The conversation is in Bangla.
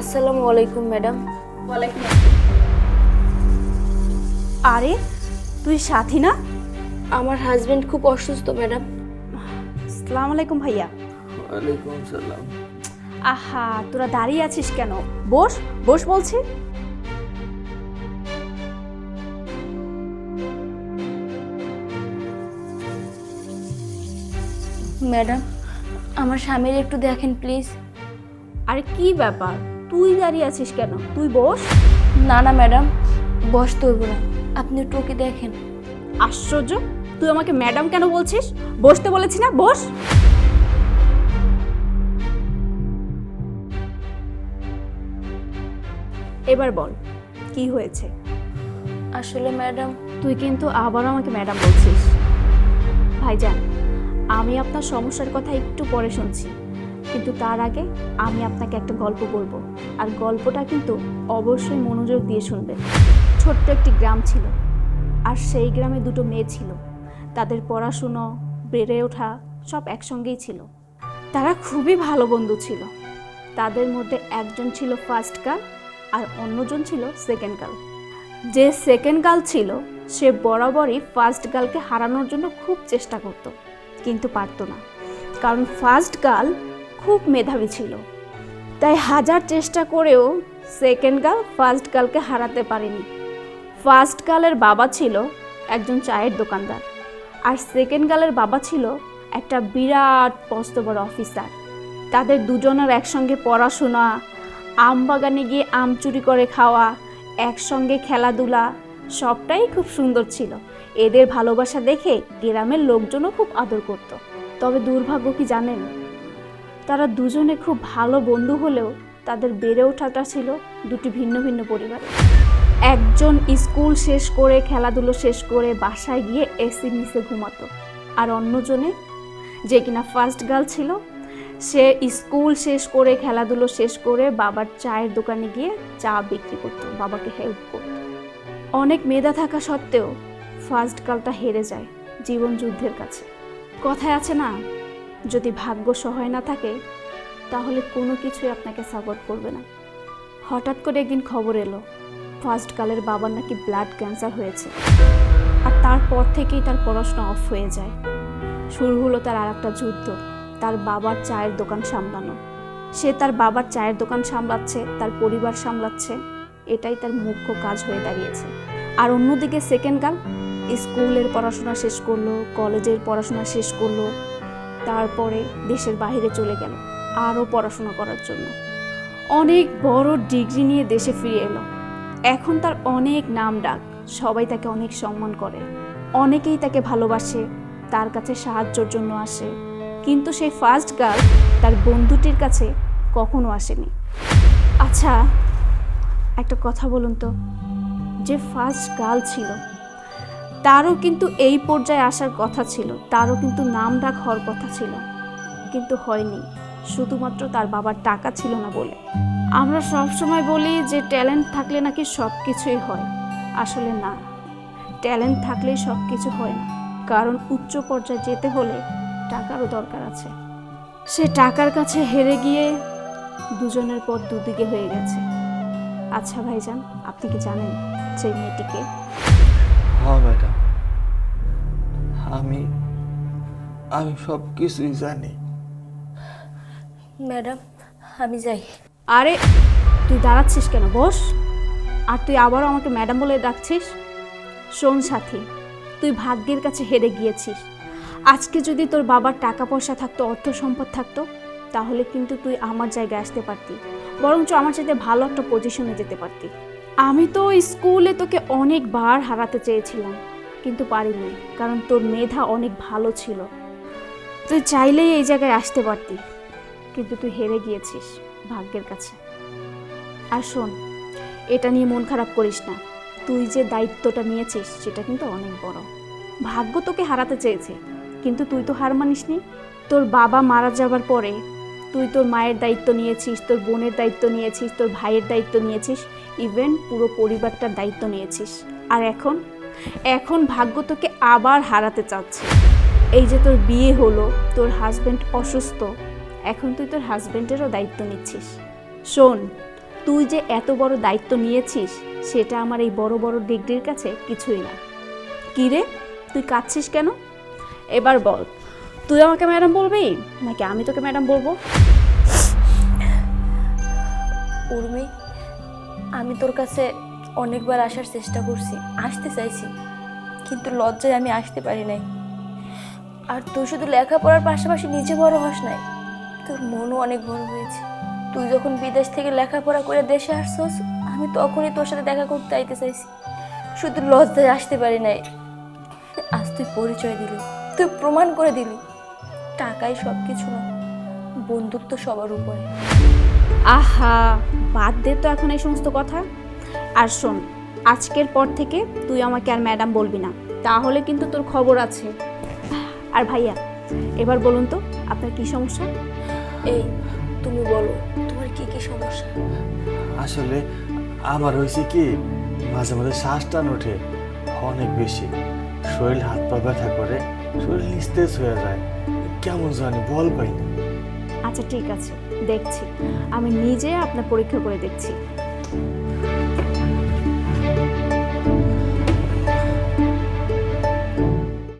আসসালামু আলাইকুম ম্যাডাম। ওয়ালাইকুম আরে তুই সাথী না? আমার হাজবেন্ড খুব অসুস্থ ম্যাডাম। আসসালামু আলাইকুম ভাইয়া। ওয়ালাইকুম সালাম আহা তোরা দাঁড়িয়ে আছিস কেন? বস বস বলছি। ম্যাডাম আমার স্বামীর একটু দেখেন প্লিজ। আরে কি ব্যাপার? তুই দাঁড়িয়ে আছিস কেন? তুই বস। না না ম্যাডাম বসতে হইব না আপনি একটু ওকে দেখেন। আশ্চর্য? তুই আমাকে ম্যাডাম কেন বলছিস? বসতে বলেছি না বস। এবার বল কি হয়েছে? আসলে ম্যাডাম তুই কিন্তু আবারও আমাকে ম্যাডাম বলছিস। ভাইজান আমি আপনার সমস্যার কথা একটু পরে শুনছি। কিন্তু তার আগে আমি আপনাকে একটা গল্প বলব। আর গল্পটা কিন্তু অবশ্যই মনোযোগ দিয়ে শুনবেন। ছোট্ট একটি গ্রাম ছিল, আর সেই গ্রামে দুটো মেয়ে ছিল। তাদের পড়াশুনো, বেড়ে ওঠা সব একসঙ্গেই ছিল। তারা খুবই ভালো বন্ধু ছিল। তাদের মধ্যে একজন ছিল ফার্স্ট গার্ল আর অন্যজন ছিল সেকেন্ড গার্ল যে সেকেন্ড গার্ল ছিল, সে বরাবরই ফার্স্ট গার্লকে হারানোর জন্য খুব চেষ্টা করত, কিন্তু পারতো না। কারণ ফার্স্ট গার্ল খুব মেধাবী ছিল। তাই হাজার চেষ্টা করেও সেকেন্ড গার্ল ফার্স্ট গার্লকে হারাতে পারেনি। ফার্স্ট গার্লের বাবা ছিল একজন চায়ের দোকানদার। আর সেকেন্ড গার্লের বাবা ছিল একটা বিরাট মস্ত বড় অফিসার তাদের দুজনের একসঙ্গে পড়াশোনা, আম বাগানে গিয়ে আম চুরি করে খাওয়া, একসঙ্গে খেলাধুলা, সবটাই খুব সুন্দর ছিল। এদের ভালোবাসা দেখে গ্রামের লোকজনও খুব আদর করত। তবে দুর্ভাগ্য কি জানেন? তারা দুজনে খুব ভালো বন্ধু হলেও তাদের বেড়ে ওঠাটা ছিল দুটি ভিন্ন ভিন্ন পরিবার। একজন স্কুল শেষ করে, খেলাধুলো শেষ করে বাসায় গিয়ে এসি নিচে ঘুমাতো। আর অন্যজনে, যে কিনা ফার্স্ট গার্ল ছিল, সে স্কুল শেষ করে, খেলাধুলো শেষ করে বাবার চায়ের দোকানে গিয়ে চা বিক্রি করতো, বাবাকে হেল্প করতো। অনেক মেধা থাকা সত্ত্বেও ফার্স্ট গার্লটা হেরে যায় জীবন যুদ্ধের কাছে। কথায় আছে না যদি ভাগ্য সহায় না থাকে, তাহলে কোনো কিছুই আপনাকে সাপোর্ট করবে না। হঠাৎ করে একদিন খবর এলো ফার্স্ট কালের বাবার নাকি ব্লাড ক্যান্সার হয়েছে। আর তারপর থেকেই তার পড়াশোনা অফ হয়ে যায়। শুরু হলো তার আর একটা যুদ্ধ, তার বাবার চায়ের দোকান সামলানো। সে তার বাবার চায়ের দোকান সামলাচ্ছে, তার পরিবার সামলাচ্ছে, এটাই তার মুখ্য কাজ হয়ে দাঁড়িয়েছে। আর অন্যদিকে সেকেন্ড গার্ল স্কুলের পড়াশোনা শেষ করল, কলেজের পড়াশোনা শেষ করল তারপরে দেশের বাইরে চলে গেল, আরও পড়াশোনা করার জন্য। অনেক বড় ডিগ্রি নিয়ে দেশে ফিরে এলো। এখন তার অনেক নাম ডাক, সবাই তাকে অনেক সম্মান করে। অনেকেই তাকে ভালোবাসে, তার কাছে সাহায্যর জন্য আসে। কিন্তু সেই ফার্স্ট গার্ল তার বন্ধুটির কাছে কখনো আসেনি। আচ্ছা একটা কথা বলুন তো, যে ফার্স্ট গার্ল ছিল তারও কিন্তু এই পর্যায়ে আসার কথা ছিল, তারও কিন্তু নাম ডাক হওয়ার কথা ছিল। কিন্তু হয়নি, শুধুমাত্র তার বাবার টাকা ছিল না বলে। আমরা সব সময় বলি যে ট্যালেন্ট থাকলে নাকি সব কিছুই হয়, আসলে না। ট্যালেন্ট থাকলেই সব কিছু হয় না, কারণ উচ্চ পর্যায়ে যেতে হলে টাকারও দরকার আছে। সে টাকার কাছে হেরে গিয়ে দুজনের পথ দুদিকে হয়ে গেছে। আচ্ছা ভাইজান, আপনি কি জানেন সেই মেয়েটিকে? হ্যাঁ ম্যাডাম। আমি আমি সব কিছুই জানি। ম্যাডাম আমি যাই। আরে তুই দাঁড়াচ্ছিস কেন? বস। আর তুই আবারও আমাকে ম্যাডাম বলে ডাকছিস? শোন সাথী তুই ভাগ্যের কাছে হেরে গিয়েছিস। আজকে যদি তোর বাবার টাকা পয়সা থাকতো অর্থ সম্পদ থাকতো তাহলে কিন্তু তুই আমার জায়গায় আসতে পারতি। বরঞ্চ আমার সাথে ভালো একটা পজিশনে যেতে পারতি। আমি তো স্কুলে তোকে অনেকবার হারাতে চেয়েছিলাম, কিন্তু পারিনি, কারণ তোর মেধা অনেক ভালো ছিল। তুই চাইলেই এই জায়গায় আসতে পারতি, কিন্তু তুই হেরে গিয়েছিস ভাগ্যের কাছে। আর শোন, এটা নিয়ে মন খারাপ করিস না। তুই যে দায়িত্বটা নিয়েছিস, সেটা কিন্তু অনেক বড়। ভাগ্য তোকে হারাতে চেয়েছে, কিন্তু তুই তো হার মানিসনি। তোর বাবা মারা যাবার পরে তুই তোর মায়ের দায়িত্ব নিয়েছিস, তোর বোনের দায়িত্ব নিয়েছিস, তোর ভাইয়ের দায়িত্ব নিয়েছিস ইভেন পুরো পরিবারটার দায়িত্ব নিয়েছিস। আর এখন? এখন ভাগ্য তোকে আবার হারাতে চাচ্ছে। এই যে তোর বিয়ে হলো, তোর হাজব্যান্ড অসুস্থ, এখন তুই তোর হাজব্যান্ডেরও দায়িত্ব নিচ্ছিস। শোন, তুই যে এত বড় দায়িত্ব নিয়েছিস, সেটা আমার এই বড় বড় ডিগ্রির কাছে কিছুই না। কি রে? তুই কাঁদছিস কেন? এবার বল, তুই আমাকে ম্যাডাম বলবি? নাকি আমি তোকে ম্যাডাম বলব? উর্মি আমি তোর কাছে অনেকবার আসার চেষ্টা করছি, আসতে চাইছি, কিন্তু লজ্জায় আমি আসতে পারি নাই। আর তুই শুধু লেখাপড়ার পাশাপাশি নিজে বড় হস নাই। তোর মনও অনেক বড় হয়েছে। তুই যখন বিদেশ থেকে লেখাপড়া করে দেশে আসছস, আমি তখনই তোর সাথে দেখা করতে আইতে চাইছি। শুধু লজ্জায় আসতে পারি নাই। আজ তুই পরিচয় দিলি, তুই প্রমাণ করে দিলি। টাকাই সব কিছু না, বন্ধুত্ব সবার উপরে। আহা বাদ দে তো এখন এই সমস্ত কথা। আর শোন আজকের পর থেকে তুই আমাকে আর ম্যাডাম বলবি না তাহলে কিন্তু তোর খবর আছে। আর ভাইয়া এবার বলুন তো আপনার কি সমস্যা? এই তুমি বলো তোমার কি কি সমস্যা? আসলে আমার হয়েছে কি মাঝে মাঝে শ্বাস টান ওঠে অনেক বেশি। শরীর হাত পা ব্যথা করে শরীর নিস্তেজ হয়ে যায়। কেমন জানি বল পাই না। আচ্ছা ঠিক আছে। দেখছি। আমি নিজে আপনার পরীক্ষা করে দেখছি।